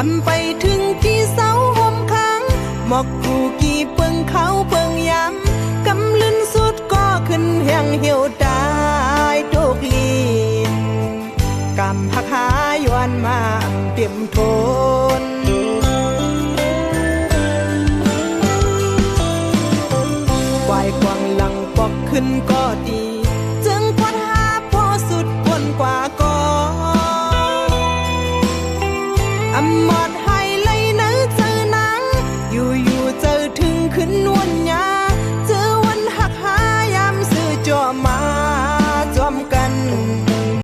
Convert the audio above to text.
อำไปถึงที่เสาห่มค้างหมอกกูกี่เปิงเขาเปิงยำกำลืนสุดก็ขึ้นแห่งเหี่ยวดายโตกลีนกำพักหายวนมาเตรียมทนควายควางหลังปอกขึ้นก็ดี จึงควดหาพอสุดพ้นกว่าก็ หมดให้เลยนะเจอนังอยู่ๆเจอถึงขึ้นนวลนยา